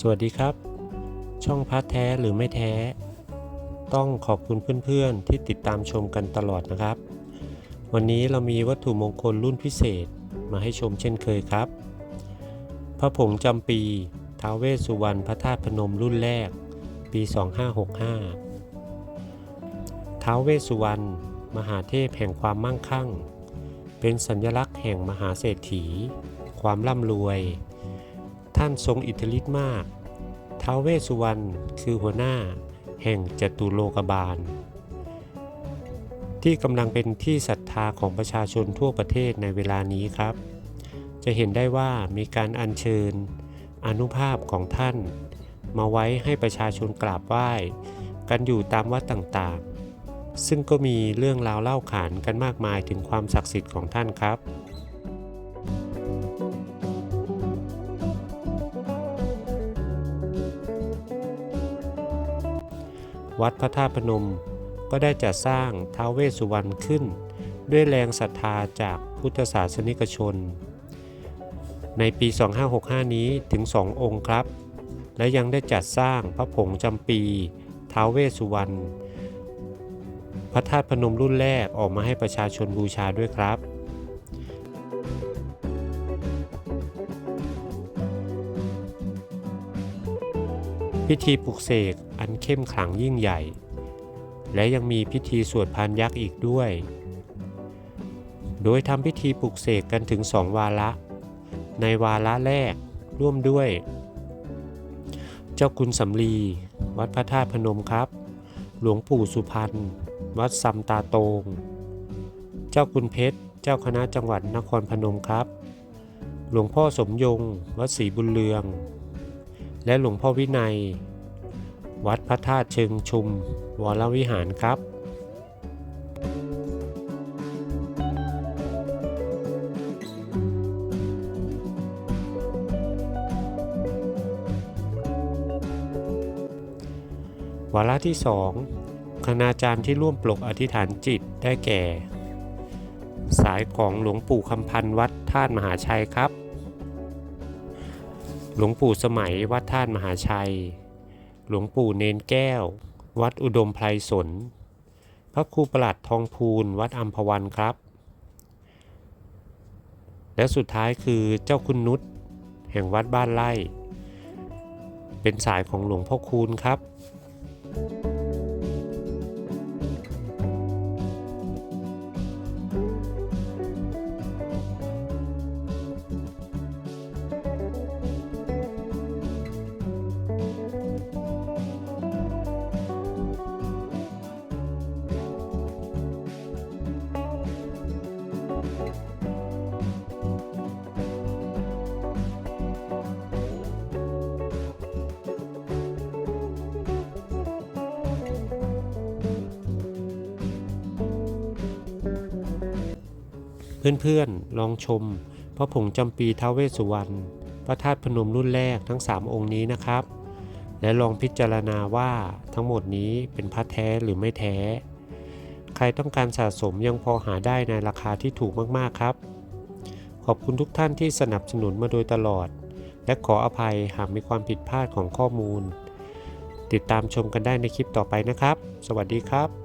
สวัสดีครับ ช่องพัดแท้หรือไม่แท้ ต้องขอบคุณเพื่อนๆ ที่ติดตามชมกันตลอดนะครับ วันนี้เรามีวัตถุมงคลรุ่นพิเศษมาให้ชมเช่นเคยครับ พระผงจำปีท้าวเวสสุวรรณพระธาตุพนมรุ่นแรก ปี 2565ท้าวเวสสุวรรณมหาเทพแห่งความมั่งคั่ง เป็นสัญลักษณ์แห่งมหาเศรษฐี ความร่ำรวย ท่านทรงอิทธิฤทธิ์มาก ท้าวเวสสุวรรณคือหัวหน้าแห่งจตุโลกบาล ที่กำลังเป็นที่ศรัทธาของประชาชนทั่วประเทศในเวลานี้ครับ จะเห็นได้ว่ามีการอัญเชิญอนุภาพของท่าน มาไว้ให้ประชาชนกราบไหว้ กันอยู่ตามวัดต่างๆ ซึ่งก็มีเรื่องราวเล่าขานกันมากมายถึงความศักดิ์สิทธิ์ของท่านครับ วัดพระธาตุพนม ก็ได้จัดสร้างท้าวเวสสุวรรณขึ้น ด้วยแรงศรัทธาจากพุทธศาสนิกชน ในปี 2565 นี้ถึง 2 องค์ครับ และยังได้จัดสร้างพระผงจำปีท้าวเวสสุวรรณพระธาตุพนมรุ่นแรกออกมาให้ประชาชนบูชาด้วยครับพิธีปลุกเสก อันเข้มขลังยิ่งใหญ่ และยังมีพิธีสวดพานยักษ์อีกด้วย โดยทำพิธีปลุกเสกกันถึงสองวาระ ในวาระแรกร่วมด้วย เจ้าคุณสำลี วัดพระธาตุพนมครับ หลวงปู่สุพรรณ วัดซัมตาโตง เจ้าคุณเพชร เจ้าคณะจังหวัดนครพนมครับ หลวงพ่อสมยง วัดศรีบุญเรือง และหลวงพ่อวินัย วัดพระธาตุเชิงชุม วรวิหารครับวาระที่สองคณาจารย์ที่ร่วมปลกอธิษฐานจิตได้แก่ สายของหลวงปู่คำพันธ์วัดท่านมหาชัยครับ หลวงปู่สมัยวัดท่านมหาชัย หลวงปู่เนนแก้ว วัดอุดมไพรสน พระครูประหลัดทองพูนวัดอัมพวันครับ และสุดท้ายคือเจ้าคุณนุชแห่งวัดบ้านไร่ เป็นสายของหลวงพ่อคูณครับ เพื่อนๆ ลองชมพระผงจำปีท้าวเวสสุวรรณพระธาตุพนมรุ่นแรกทั้ง 3 องค์นี้นะครับ และลองพิจารณาว่าทั้งหมดนี้เป็นพระแท้หรือไม่แท้ ใครต้องการสะสมยังพอหาได้ในราคาที่ถูกมากๆครับ ขอบคุณทุกท่านที่สนับสนุนมาโดยตลอด และขออภัยหากมีความผิดพลาดของข้อมูล ติดตามชมกันได้ในคลิปต่อไปนะครับ สวัสดีครับ